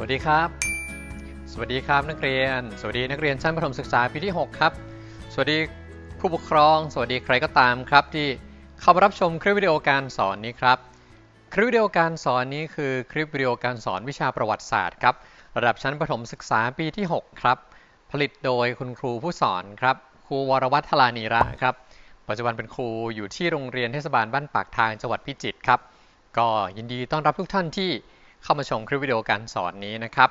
สวัสดีครับ สวัสดีครับนักเรียน สวัสดีนักเรียนชั้นประถมศึกษาปีที่ 6 ครับ สวัสดีผู้ปกครอง สวัสดีใครก็ตามครับ ที่เข้ามารับชมคลิปวิดีโอการสอนนี้ครับ คลิปวิดีโอการสอนนี้คือคลิปวิดีโอการสอนวิชาประวัติศาสตร์ครับ ระดับชั้นประถมศึกษาปีที่ 6 ครับ ผลิตโดยคุณครูผู้สอนครับ ครูวรวัฒน์ธรานีระครับ ปัจจุบันเป็นครูอยู่ที่โรงเรียนเทศบาลบ้านปากทางจังหวัดพิจิตรครับ ก็ยินดีต้อนรับทุกท่านที่ เข้ามาชมคลิปวิดีโอการสอนนี้นะครับ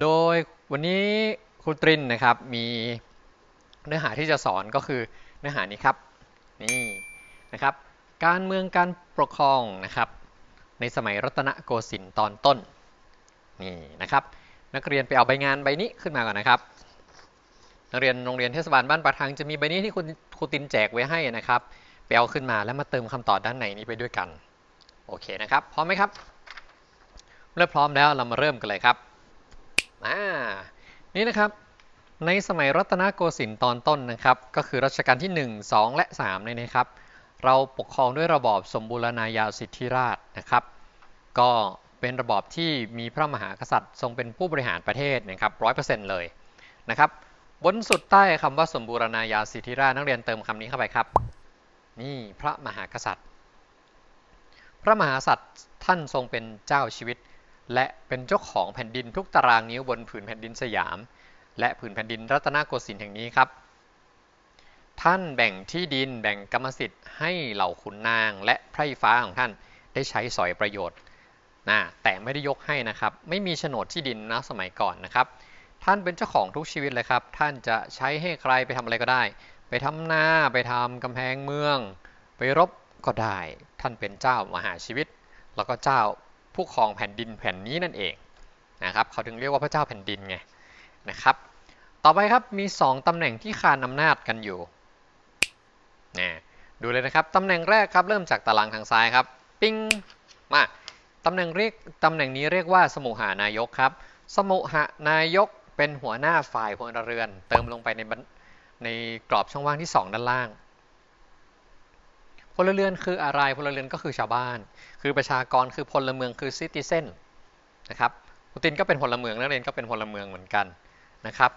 โดยวันนี้ครูตรินนะครับมีเนื้อหาที่จะสอนก็คือเนื้อหานี้ครับนี่นะครับ การเมืองการปกครองนะครับ ในสมัยรัตนโกสินทร์ตอนต้นนี่นะครับ นักเรียนไปเอาใบงานใบนี้ขึ้นมาก่อนนะครับ นักเรียนโรงเรียนเทศบาลบ้านปะทังจะมีใบนี้ที่คุณครูตินแจกไว้ให้นะครับไปเอาขึ้นมาแล้วมาเติมคำตอบด้านในนี้ไปด้วยกัน โอเคนะครับ พร้อมไหมครับ เมื่อพร้อมแล้วเรามาเริ่มกันเลยครับอ่านี่นะครับ ในสมัยรัตนโกสินทร์ตอนต้นนะครับ ก็คือรัชกาลที่ 1 2 และ3เนี่ยนะครับ เราปกครองด้วยระบอบสมบูรณาญาสิทธิราชนะครับ ก็เป็นระบอบที่มีพระมหากษัตริย์ ทรงเป็นผู้บริหารประเทศนะครับร้อยเปอร์เซ็นต์เลยนะครับ บนสุดใต้คำว่าสมบูรณาญาสิทธิราชนักเรียนเติมคำนี้เข้าไปครับ นี่พระมหากษัตริย์ พระมหากษัตริย์ท่านทรงเป็นเจ้าชีวิต และเป็นเจ้าของแผ่นดินทุกตารางนิ้วบนผืนแผ่นดินสยาม และผืนแผ่นดินรัตนโกสินทร์แห่งนี้ครับ ท่านแบ่งที่ดินแบ่งกรรมสิทธิ์ให้เหล่าขุนนางและไพร่ฟ้าของท่านได้ใช้สอยประโยชน์นะแต่ไม่ได้ยกให้นะครับ ไม่มีโฉนดที่ดินนะสมัยก่อนนะครับ ท่านเป็นเจ้าของทุกชีวิตเลยครับ ท่านจะใช้ให้ใครไปทำอะไรก็ได้ ไปทำนาไปทำกำแพงเมือง ไปรบก็ได้ ท่านเป็นเจ้ามหาชีวิต แล้วก็เจ้า ผู้ครองแผ่นดินแผ่นนี้นั่นเองนะครับเขาถึงเรียกว่าพระเจ้าแผ่นดินไงนะครับต่อไปครับมี 2ตำแหน่งที่คานอำนาจกันอยู่นะดูเลยนะครับตำแหน่งแรกครับเริ่มจากตารางทางซ้ายครับ ปิ้งมาตำแหน่งเรียกตำแหน่งนี้เรียกว่าสมุหานายกครับ สมุหานายกเป็นหัวหน้าฝ่ายพลเรือน เติมลงไปในบันในกรอบช่องว่างที่ 2 ด้านล่าง พลเรือนคืออะไรพลเรือนก็คือชาวบ้าน คือประชากรคือพลเมืองคือซิติเซนนะครับปูตินก็เป็นพลเมืองนักเรียนก็เป็นพลเมืองเหมือนกันนะครับ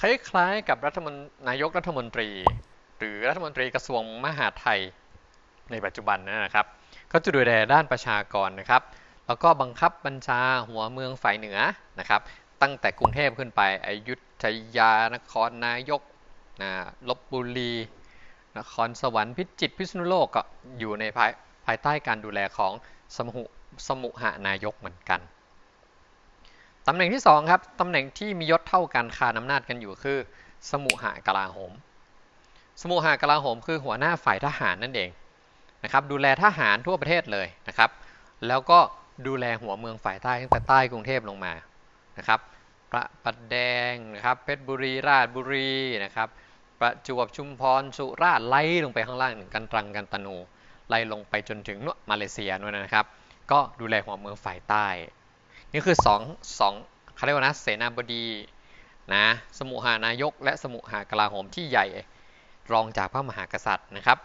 คล้ายๆกับรัฐมนนายกรัฐมนตรี หรือรัฐมนตรีกระทรวงมหาดไทยในปัจจุบันนะครับ ก็จะดูแลด้านประชากรนะครับ แล้วก็บังคับบัญชาหัวเมืองฝ่ายเหนือนะครับ ตั้งแต่กรุงเทพขึ้นไปอยุธยานครนายกนะลบบุรี นครสวรรค์พิจิตรพิษณุโลกก็อยู่ในภายภายใต้การดูแลของสมุสมุหานายกเหมือนกัน ตำแหน่งที่2ครับตำแหน่งที่มียศเท่ากันคานอำนาจกันอยู่คือ สมุหากลาโหม สมุหากลาโหมคือหัวหน้าฝ่ายทหารนั่นเองนะครับดูแลทหารทั่วประเทศเลยนะครับ แล้วก็ดูแลหัวเมืองฝ่ายใต้ตั้งแต่ใต้กรุงเทพลงมานะครับพระประแดงนะครับเพชรบุรีราชบุรีนะครับ ประจวบชุมพรสุราษฎร์ไล่ลงไปข้างล่างถึงกันตรังกันตนูไล่ลงไปจนถึงนู่นมาเลเซียนู่นนะครับ ก็ดูแลหัวเมืองฝ่ายใต้ นี่คือ2 2เขาเรียกว่านะเสนาบดีนะสมุหานายก และสมุหากลาโหมที่ใหญ่รองจากพระมหากษัตริย์นะครับ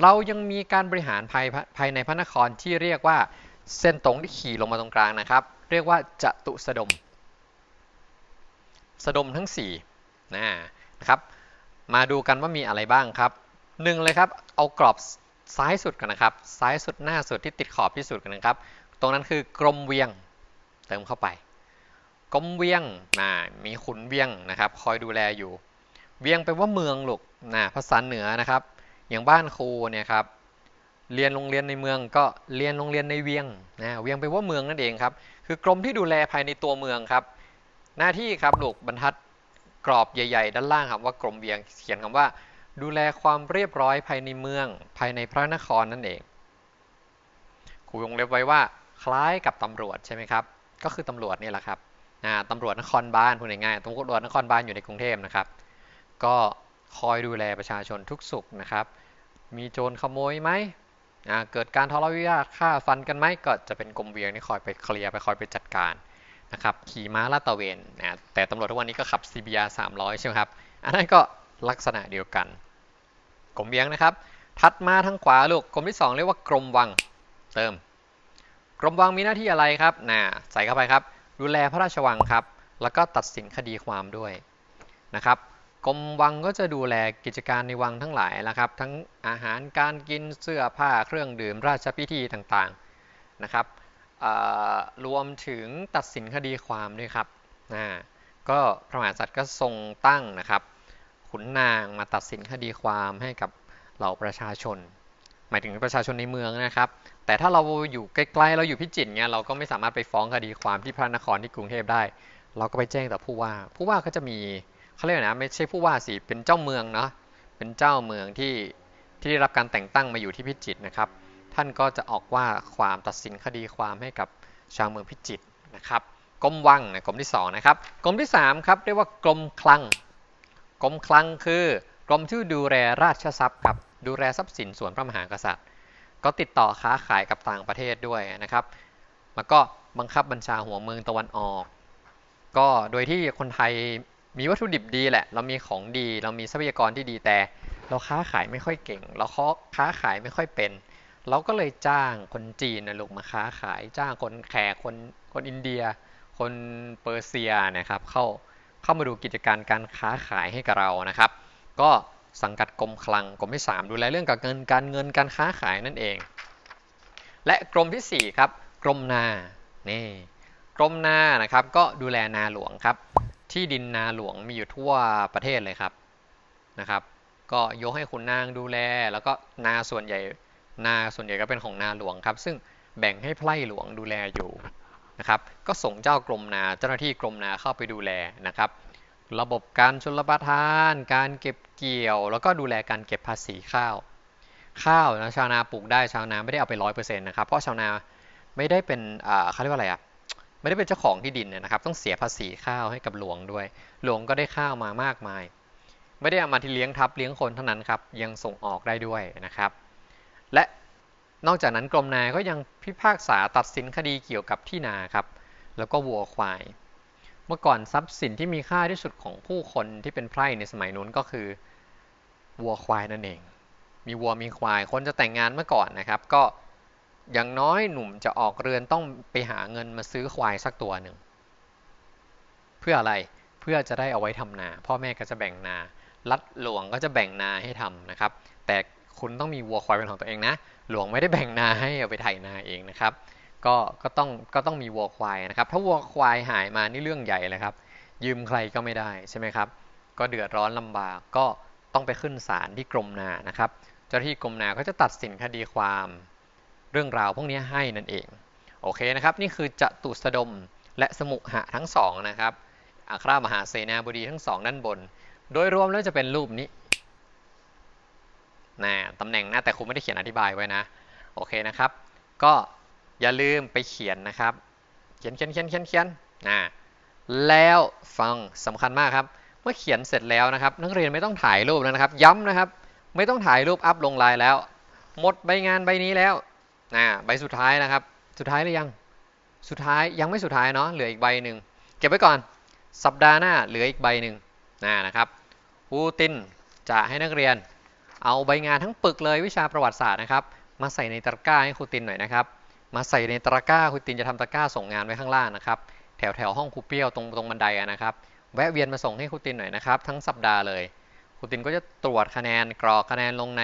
เรายังมีการบริหารภายภายในพระนครที่เรียกว่าเส้นตรงที่ขี่ลงมาตรงกลางนะครับ เรียกว่าจตุสดม สดมทั้ง4นะนะครับ มาดูกันว่ามีอะไรบ้างครับหนึ่งเลยครับเอากรอบซ้ายสุดกันนะครับ ซ้ายสุดหน้าสุดที่ติดขอบที่สุดกันนะครับ ตรงนั้นคือกรมเวียงเติมเข้าไปกรมเวียงนะมีขุนเวียงนะครับ คอยดูแลอยู่ เวียงแปลว่าเมืองลูกนะภาษาเหนือนะครับ อย่างบ้านครูเนี่ยครับเรียนโรงเรียนในเมืองก็เรียนโรงเรียนในเวียงนะเวียงแปลว่าเมืองนั่นเองครับ คือกรมที่ดูแลภายในตัวเมืองครับ หน้าที่ครับลูกบรรทัด กรอบใหญ่ ๆ ด้านล่างครับว่ากรมเวียงเขียนคำว่า ดูแลความเรียบร้อยภายในเมือง ภายในพระนครนั่นเองครูวงเล็บไว้ว่าคล้ายกับตำรวจใช่ไหมครับ ก็คือตำรวจนี่แหละครับตำรวจนครบาลพูดง่ายๆตำรวจนครบาลอยู่ในกรุงเทพนะครับ ก็คอยดูแลประชาชนทุกสุขนะครับ มีโจรขโมยไหมเกิดการทะเลาะวิวาทฆ่าฟันกันไหมก็จะเป็นกรมเวียงที่คอยไปเคลียร์ไปคอยไปจัดการ นะครับขี่ม้าลาดตระเวนนะแต่ตำรวจทุกวันนี้ก็ขับ CBR 300 ใช่ไหมครับ อันนั้นก็ลักษณะเดียวกันกรมเวียงนะครับ ถัดมาทางขวาลูกกรมที่ 2 เรียกว่ากรมวังเติม กรมวังมีหน้าที่อะไรครับนะใส่เข้าไปครับ ดูแลพระราชวังครับ แล้วก็ตัดสินคดีความด้วยนะครับกรมวังก็จะดูแลกิจการในวังทั้งหลายนะครับ ทั้งอาหารการกินเสื้อผ้าเครื่องดื่มราชพิธีต่างๆนะครับ รวมถึงตัดสินคดีความด้วยครับนะก็พระมหากษัตริย์ก็ทรงตั้งนะครับ ขุนนางมาตัดสินคดีความให้กับเหล่าประชาชน หมายถึงประชาชนในเมืองนะครับ แต่ถ้าเราอยู่ใกล้ๆเราอยู่พิจิตรเนี่ยเราก็ไม่สามารถไปฟ้องคดีความที่พระนครที่กรุงเทพได้ เราก็ไปแจ้งต่อผู้ว่า ผู้ว่าก็จะมีเขาเรียกนะไม่ใช่ผู้ว่าสิเป็นเจ้าเมืองเนาะเป็นเจ้าเมืองที่ที่ได้รับการแต่งตั้งมาอยู่ที่พิจิตรนะครับ ท่านก็จะออกว่าความตัดสินคดีความให้กับชาวเมืองพิจิตรนะครับกรมวังนะกรมที่2นะครับกรมที่3ครับเรียกว่ากรมคลังกรมคลังคือกรมที่ดูแลราชทรัพย์ครับดูแลทรัพย์สินส่วนพระมหากษัตริย์ ก็ติดต่อค้าขายกับต่างประเทศด้วยนะครับ แล้วก็บังคับบัญชาหัวเมืองตะวันออก ก็โดยที่คนไทยมีวัตถุดิบดีแหละ เรามีของดี เรามีทรัพยากรที่ดีแต่ เราค้าขายไม่ค่อยเก่ง เราค้าขายไม่ค่อยเป็น เราก็เลยจ้างคนจีนนะลูกมาค้าขายจ้างคนแขกคนคนอินเดีย คนเปอร์เซียนะครับเข้าเข้ามาดูกิจการการค้าขายให้กับเรานะครับ ก็สังกัดกรมคลังกรมที่ 3 ดูแลเรื่องการเงินการเงินการค้าขายนั่นเอง และกรมที่ 4 ครับ กรมนานี่กรมนานะครับ ก็ดูแลนาหลวงครับ ที่ดินนาหลวงมีอยู่ทั่วประเทศเลยครับนะครับ ก็ยกให้คุณนางดูแล แล้วก็นาส่วนใหญ่ นาส่วนใหญ่ก็เป็นของนาหลวงครับ ซึ่งแบ่งให้ไพร่หลวงดูแลอยู่นะครับก็ส่งเจ้ากรมนาเจ้าหน้าที่กรมนาเข้าไปดูแลนะครับระบบการชลประทาน การเก็บเกี่ยว แล้วก็ดูแลการเก็บภาษีข้าว ข้าวนะชาวนาปลูกได้ชาวนาไม่ได้เอาไปร้อยเปอร์เซ็นต์นะครับเพราะชาวนาไม่ได้เป็นเขาเรียกว่าอะไรอะไม่ได้เป็นเจ้าของที่ดินนะครับ ต้องเสียภาษีข้าวให้กับหลวงด้วย หลวงก็ได้ข้าวมามากมาย ไม่ได้เอามาที่เลี้ยงทับเลี้ยงคนเท่านั้นครับยังส่งออกได้ด้วยนะครับ และนอกจากนั้นกรมนาก็ยังพิพากษาตัดสินคดีเกี่ยวกับที่นาครับ แล้วก็วัวควาย เมื่อก่อนทรัพย์สินที่มีค่าที่สุดของผู้คนที่เป็นไพร่ในสมัยนู้นก็คือวัวควายนั่นเอง มีวัวมีควาย คนจะแต่งงานเมื่อก่อนนะครับ ก็อย่างน้อยหนุ่มจะออกเรือนต้องไปหาเงินมาซื้อควายสักตัวหนึ่ง เพื่ออะไร เพื่อจะได้เอาไว้ทำนา พ่อแม่ก็จะแบ่งนา รัฐหลวงก็จะแบ่งนาให้ทำนะครับ แต่ คุณต้องมีวัวควายเป็นของตัวเองนะ หลวงไม่ได้แบ่งนาให้เอาไปไถนาเองนะครับ ก็ก็ต้องก็ต้องมีวัวควายนะครับถ้าวัวควายหายมานี่เรื่องใหญ่เลยครับ ยืมใครก็ไม่ได้ใช่ไหมครับ ก็เดือดร้อนลำบากก็ต้องไปขึ้นศาลที่กรมนานะครับ เจ้าที่กรมนาก็จะตัดสินคดีความเรื่องราวพวกนี้ให้นั่นเอง โอเคนะครับ นี่คือจตุสดมและสมุหะทั้งสองนะครับอัครามหาเสนาบดีทั้งสองด้านบน โดยรวมแล้วจะเป็นรูปนี้ นะตำแหน่งนะแต่ครูไม่ได้เขียนอธิบายไว้นะ โอเคนะครับ ก็อย่าลืมไปเขียนนะครับ เขียนเขียนเขียนเขียนเขียนนะแล้วฟังสำคัญมากครับ เมื่อเขียนเสร็จแล้วนะครับ นักเรียนไม่ต้องถ่ายรูปแล้วนะครับ ย้ำนะครับ ไม่ต้องถ่ายรูปอัพลงไลน์แล้ว หมดใบงานใบนี้แล้วนะใบสุดท้ายนะครับ สุดท้ายหรือยัง สุดท้ายยังไม่สุดท้ายเนาะ เหลืออีกใบหนึ่งเก็บไว้ก่อน สัปดาห์หน้าเหลืออีกใบหนึ่งนะนะครับคูตินจะให้นักเรียน เอาใบงานทั้งปึกเลยวิชาประวัติศาสตร์นะครับ มาใส่ในตะกร้าให้ครูตินหน่อยนะครับ มาใส่ในตะกร้าครูตินจะทำตะกร้าส่งงานไว้ข้างล่างนะครับ แถวแถวห้องครูเปี้ยวตรงตรงบันไดนะครับ แวะเวียนมาส่งให้ครูตินหน่อยนะครับ ทั้งสัปดาห์เลยครูตินก็จะตรวจคะแนนกรอกคะแนนลงใน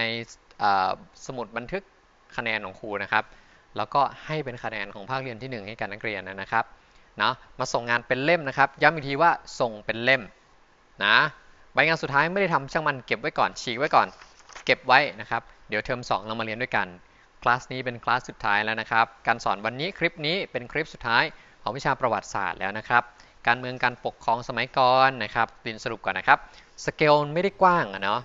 สมุดบันทึกคะแนนของครูนะครับ แล้วก็ให้เป็นคะแนนของภาคเรียนที่ 1 ให้กับนักเรียนนะครับเนาะมาส่งงานเป็นเล่มนะครับ ย้ำอีกทีว่าส่งเป็นเล่มนะใบงานสุดท้ายไม่ได้ทำช่างมันเก็บไว้ก่อนฉีกไว้ก่อน เก็บไว้นะครับ เดี๋ยวเทอม2 เรามาเรียนด้วยกัน คลาสนี้เป็นคลาสสุดท้ายแล้วนะครับ การสอนวันนี้คลิปนี้เป็นคลิปสุดท้ายของวิชาประวัติศาสตร์แล้วนะครับ การเมืองการปกครองสมัยก่อนนะครับดินสรุปก่อนนะครับ สเกลไม่ได้กว้างอะเนาะ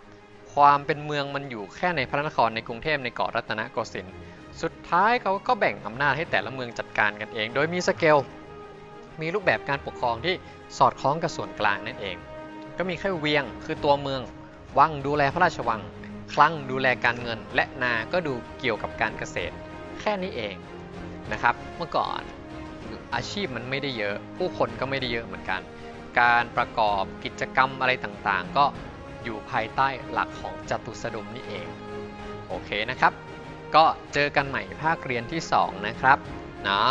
ความเป็นเมืองมันอยู่แค่ในพระนครในกรุงเทพในเกาะรัตนโกสินทร์ สุดท้ายเขาก็แบ่งอำนาจให้แต่ละเมืองจัดการกันเอง โดยมีสเกล มีรูปแบบการปกครองที่สอดคล้องกับส่วนกลางนั่นเอง ก็มีแค่เวียงคือตัวเมือง วังดูแลพระราชวัง คลังดูแลการเงิน และนาก็ดูเกี่ยวกับการเกษตร แค่นี้เองนะครับ เมื่อก่อนอาชีพมันไม่ได้เยอะ ผู้คนก็ไม่ได้เยอะเหมือนกัน การประกอบกิจกรรมอะไรต่างๆ ก็อยู่ภายใต้หลักของจตุสดมนี่เอง โอเคนะครับ ก็เจอกันใหม่ภาคเรียนที่ 2 นะครับเนาะ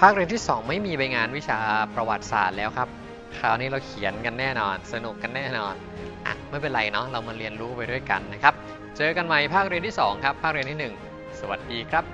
ภภาคเรียนที่ 2 ไม่มีใบงานวิชาประวัติศาสตร์แล้วครับ คราวนี้เราเขียนกันแน่นอน สนุกกันแน่นอนอะไม่เป็นไรเนาะเรามาเรียนรู้ไปด้วยกันนะครับ เจอกันใหม่ภาคเรียนที่ 2 ครับ ภาคเรียนที่ 1 สวัสดีครับ